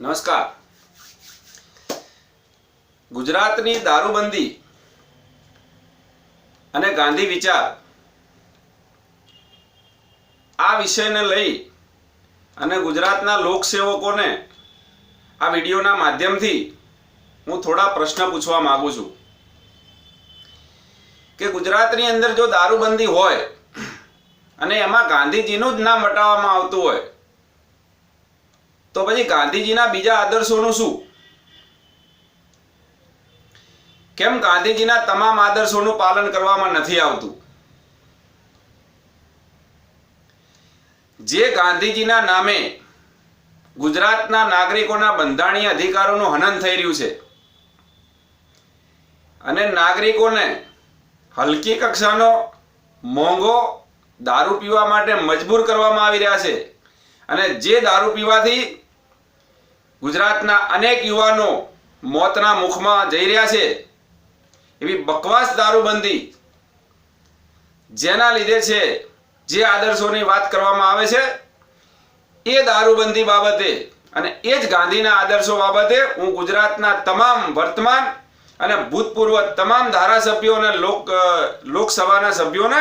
નમસ્કાર. ગુજરાતની દારૂબંધી અને ગાંધી વિચાર આ વિષયને લઈ અને ગુજરાતના લોકસેવકોને આ વિડીયોના માધ્યમથી હું થોડા પ્રશ્ન પૂછવા માંગુ છું. કે ગુજરાતની અંદર જો દારૂબંધી હોય અને એમાં ગાંધીજીનું જ નામ વટાવવામાં આવતું હોય તો પછી ગાંધીજીના બીજા આદર્શોનું શું? કેમ ગાંધીજીના તમામ આદર્શોનું પાલન કરવામાં નથી આવતું? જે ગાંધીજીના નામે ગુજરાતના નાગરિકોના બંધારણીય અધિકારોનું હનન થઈ રહ્યું છે અને નાગરિકોને હલકી કક્ષાનો મોંઘો દારૂ પીવા માટે મજબૂર કરવામાં આવી રહ્યા છે અને જે દારૂ પીવાથી ગુજરાતના અનેક યુવાનો મોતના મુખમાં જઈ રહ્યા છે, એવી બકવાસ દારૂબંધી જેના લીધે છે, જે આદર્શોની વાત કરવામાં આવે છે, એ દારૂબંધી બાબતે અને એ જ ગાંધીના આદર્શો બાબતે હું ગુજરાતના તમામ વર્તમાન અને ભૂતપૂર્વ તમામ ધારાસભ્યો અને લોક લોકસભાના સભ્યોને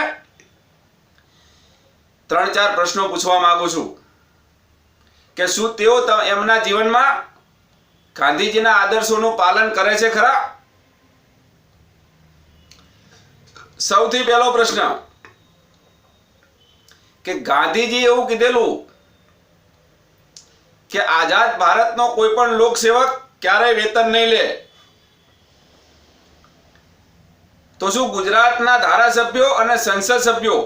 ત્રણ ચાર પ્રશ્નો પૂછવા માંગુ છું. કે શું તેઓ એમના જીવનમાં ગાંધીજીના આદર્શોનું પાલન કરે છે ખરા? સૌથી પહેલો પ્રશ્ન. કે ગાંધીજી એવું કીધેલું કે આઝાદ ભારતનો કોઈ પણ લોકસેવક ક્યારેય વેતન નહીં લે. તો શું ગુજરાતના ધારાસભ્યો અને સંસદ સભ્યો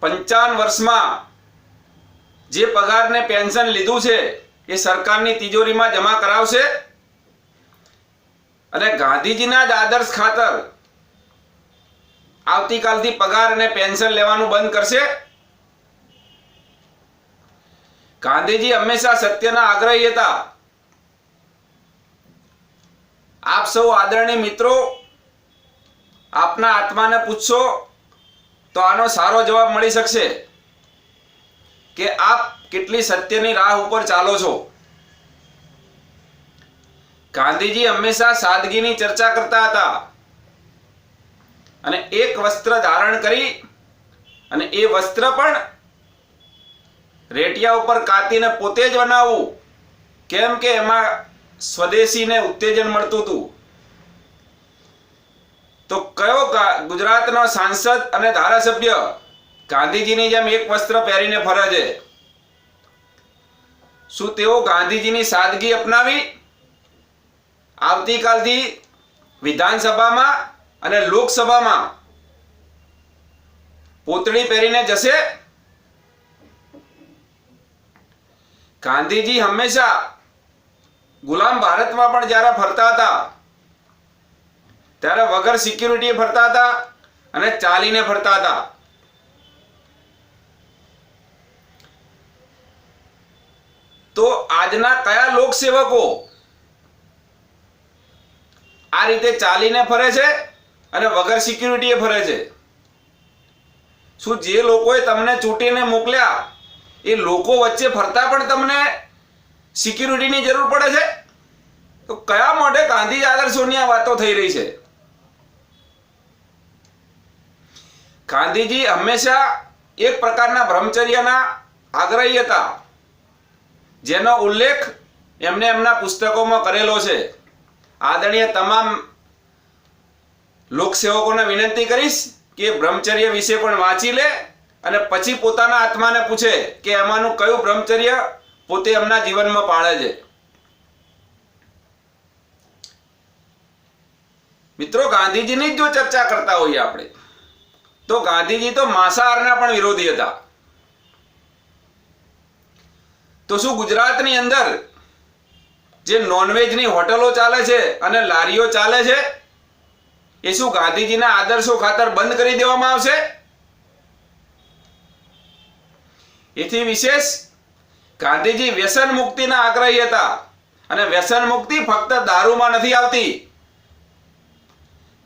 પંચાવન વર્ષમાં જે પગાર ને પેન્શન લીધું છે, એ સરકારની તિજોરીમાં જમા કરાવશે? અને ગાંધીજીના જ આદર્શ ખાતર આવતીકાલથી પગાર અને પેન્શન લેવાનું બંધ કરશે? ગાંધીજી હંમેશા સત્યના આગ્રહી હતા. આપ સૌ આદરણીય મિત્રો, આપના આત્માને પૂછશો તો આનો સારો જવાબ મળી શકશે. કે આપ કેટલી સત્યની રાહ ઉપર ચાલો છો? ગાંધીજી હંમેશા સાદગીની ચર્ચા કરતા હતા. અને એક વસ્ત્ર ધારણ કરી અને એ વસ્ત્ર પણ રેટિયા ઉપર કાતીને પોતે જ બનાવવું. કેમ કે એમાં સ્વદેશીને ઉત્તેજન મળતું હતું. તો કયો ગુજરાતનો સાંસદ અને ધારાસભ્ય ગાંધીજીની જેમ એક વસ્ત્ર પહેરીને ફરે છે શું તેઓ ગાંધીજીની સાદગી અપનાવી? આવતીકાલથી વિધાનસભામાં અને લોકસભામાં પોતળી પહેરીને જશે? ગાંધીજી હંમેશા ગુલામ ભારતમાં પણ જ્યારે ફરતા હતા, ત્યારે વગર સિક્યુરિટી ફરતા હતા અને ચાલીને ફરતા હતા. તો આજના કયા લોકસેવકો આ રીતે ચાલીને ફરે છે અને વગર સિક્યુરિટીએ ફરે છે? શું જે લોકોએ તમને ચૂંટીને મોકલ્યા, એ લોકો વચ્ચે ફરતા પણ તમને સિક્યુરિટીની જરૂર પડે છે? તો કયા મોઢે ગાંધી આદર્શોની આ વાતો થઈ રહી છે? ગાંધીજી હંમેશા એક પ્રકારના બ્રહ્મચર્યના આગ્રહી હતા. જેનો ઉલ્લેખ એમને એમના પુસ્તકોમાં કરેલો છે. આદરણીય તમામ લોકસેવકોને વિનંતી કરીશ કે બ્રહ્મચર્ય વિશે પણ વાંચી લે અને પછી પોતાના આત્માને પૂછે કે એમાંનું કયું બ્રહ્મચર્ય પોતે એમના જીવનમાં પાળે છે. મિત્રો, ગાંધીજીની જ જો ચર્ચા કરતા હોઈએ આપણે, તો ગાંધીજી તો માંસાહારના પણ વિરોધી હતા. તો શું ગુજરાતની અંદર જે નોનવેજની હોટલો ચાલે છે અને લારીઓ ચાલે છે, એ શું ગાંધીજીના આદર્શો ખાતર બંધ કરી દેવામાં આવશે? એથી વિશેષ ગાંધીજી વ્યસન મુક્તિના આગ્રહી હતા અને વ્યસન મુક્તિ ફક્ત દારૂમાં નથી આવતી.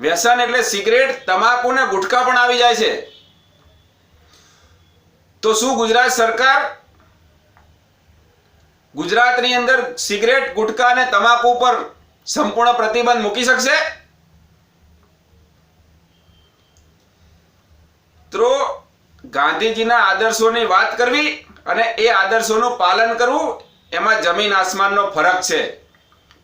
વ્યસન એટલે સિગરેટ, તમાકુ ને ગુટખા પણ આવી જાય છે. તો શું ગુજરાત સરકાર ગુજરાતની અંદર સિગરેટ, ગુટકા અને તમાકુ પર સંપૂર્ણ પ્રતિબંધ મૂકી શકશે? તો ગાંધીજીના આદર્શોની વાત કરવી અને એ આદર્શોનું પાલન કરવું, એમાં જમીન આસમાનનો ફરક છે.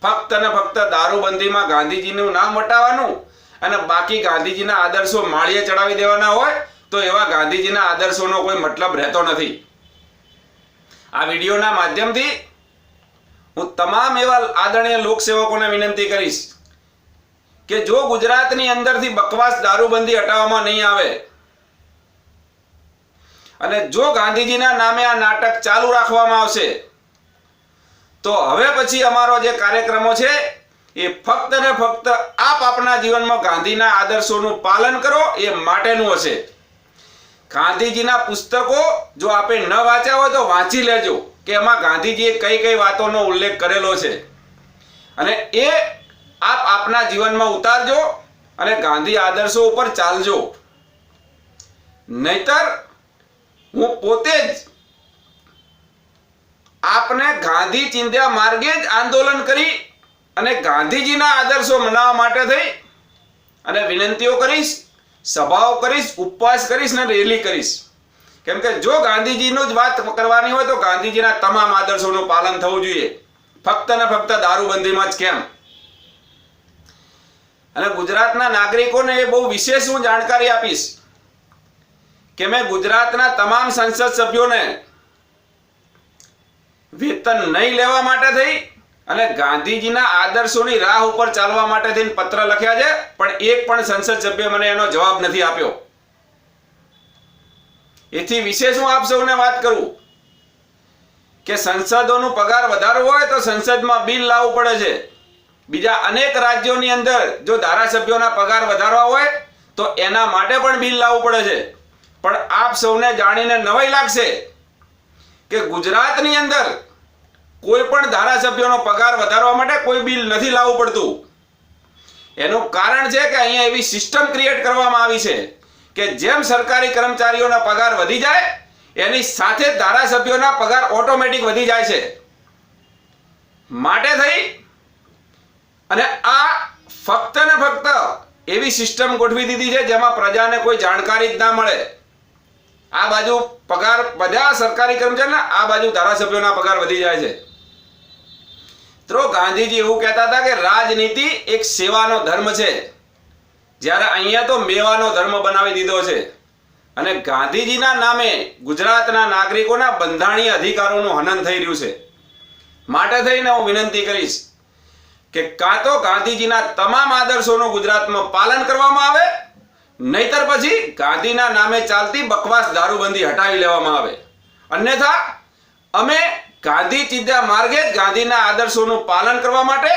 ફક્ત અને ફક્ત દારૂબંધીમાં ગાંધીજીનું નામ વટાવવાનું અને બાકી ગાંધીજીના આદર્શો માળીએ ચડાવી દેવાના હોય, તો એવા ગાંધીજીના આદર્શોનો કોઈ મતલબ રહેતો નથી. આ વિડીયોના માધ્યમથી હું તમામ એવા આદરણીય લોકસેવકોને વિનંતી કરીશ કે જો ગુજરાતની અંદરથી બકવાસ દારૂબંધી હટાવવામાં નહીં આવે અને જો ગાંધીજીના નામે આ નાટક ચાલુ રાખવામાં આવશે, તો હવે પછી અમારો જે કાર્યક્રમો છે એ ફક્ત ને ફક્ત આપ આપના જીવનમાં ગાંધીના આદર્શોનું પાલન કરો એ માટેનું હશે. ગાંધીજીના પુસ્તકો જો આપે ન વાંચ્યા હોય તો વાંચી લેજો, કે એમાં ગાંધીજીએ કઈ કઈ વાતોનો ઉલ્લેખ કરેલો છે. અને એ આપ આપના જીવનમાં ઉતારજો અને ગાંધી આદર્શો ઉપર ચાલજો. નહીતર હું પોતે જ આપને ગાંધી ચિંધ્યા માર્ગે જ આંદોલન કરી અને ગાંધીજીના આદર્શો મનાવવા માટે થઈ અને વિનંતીઓ કરીશ સભાઓ કરીશ, ઉપવાસ કરીશ ને રેલી કરીશ. કેમ કે જો ગાંધીજીનું જ વાત કરવાની હોય તો ગાંધીજીના તમામ આદર્શોનું પાલન થવું જોઈએ. ફક્ત ને ફક્ત દારૂબંધીમાં જ કેમ? અને ગુજરાતના નાગરિકોને એ બહુ વિશેષ હું જાણકારી આપીશ કે મેં ગુજરાતના તમામ સંસદ સભ્યોને વેતન નહીં લેવા માટે થઈ અને ગાંધીજીના આદર્શોની રાહ ઉપર ચાલવા માટે થઈને પત્ર લખ્યા છે, પણ એક પણ સંસદ સભ્ય મને એનો જવાબ નથી આપ્યો. એથી વિશેષ હું આપ સૌને વાત કરું કે સંસદોનું પગાર વધારવો હોય તો સંસદમાં બિલ લાવવું પડે છે. બીજા અનેક રાજ્યોની અંદર જો ધારાસભ્યોના પગાર વધારવા હોય તો એના માટે પણ બિલ લાવવું પડે છે. પણ આપ સૌને જાણીને નવાઈ લાગશે કે ગુજરાતની અંદર કોઈ પણ ધારાસભ્યોનો પગાર વધારવા માટે કોઈ બિલ નથી લાવવું પડતું. એનું કારણ છે કે અહીંયા એવી સિસ્ટમ ક્રિએટ કરવામાં આવી છે કે જેમ સરકારી કર્મચારીઓના પગાર વધી જાય, એની સાથે ધારાસભ્યોના પગાર ઓટોમેટિક વધી જાય છે. માટે થઈ અને આ ફક્ત ને ફક્ત એવી સિસ્ટમ ગોઠવી દીધી છે જેમાં પ્રજાને કોઈ જાણકારી જ ના મળે. આ બાજુ પગાર બધા સરકારી કર્મચારીના, આ બાજુ ધારાસભ્યોના પગાર વધી જાય છે. તો ગાંધીજી એવું કહેતા હતા કે રાજનીતિ એક સેવાનો ધર્મ છે. જ્યારે અહીંયા તો મેવાનો ધર્મ બનાવી દીધો છે. અને ગાંધીજીના નામે ગુજરાતના નાગરિકોના બંધારણીય અધિકારોનું હનન થઈ રહ્યું છે. માટે થઈને હું વિનંતી કરીશ કે કાં તો ગાંધીજીના તમામ આદર્શોનું ગુજરાતમાં પાલન કરવામાં આવે, નહીતર પછી ગાંધીના નામે ચાલતી બકવાસ દારૂબંધી હટાવી લેવામાં આવે. અન્યથા, અમે ગાંધી ચિંધ્યા માર્ગે જ ગાંધીના આદર્શોનું પાલન કરવા માટે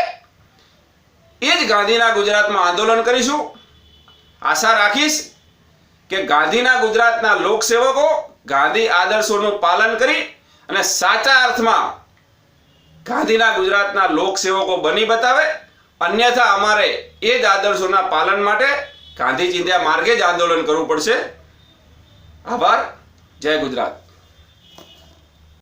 એ જ ગાંધીના ગુજરાતમાં આંદોલન કરીશું. આશા રાખીશ કે ગાંધીના ગુજરાતના લોકસેવકો ગાંધી આદર્શોનું પાલન કરી અને સાચા અર્થમાં ગાંધીના ગુજરાતના લોકસેવકો બની બતાવે. અન્યથા અમારે એ જ આદર્શોના પાલન માટે ગાંધી ચિંધ્યા માર્ગે જ આંદોલન કરવું પડશે. આભાર. જય ગુજરાત.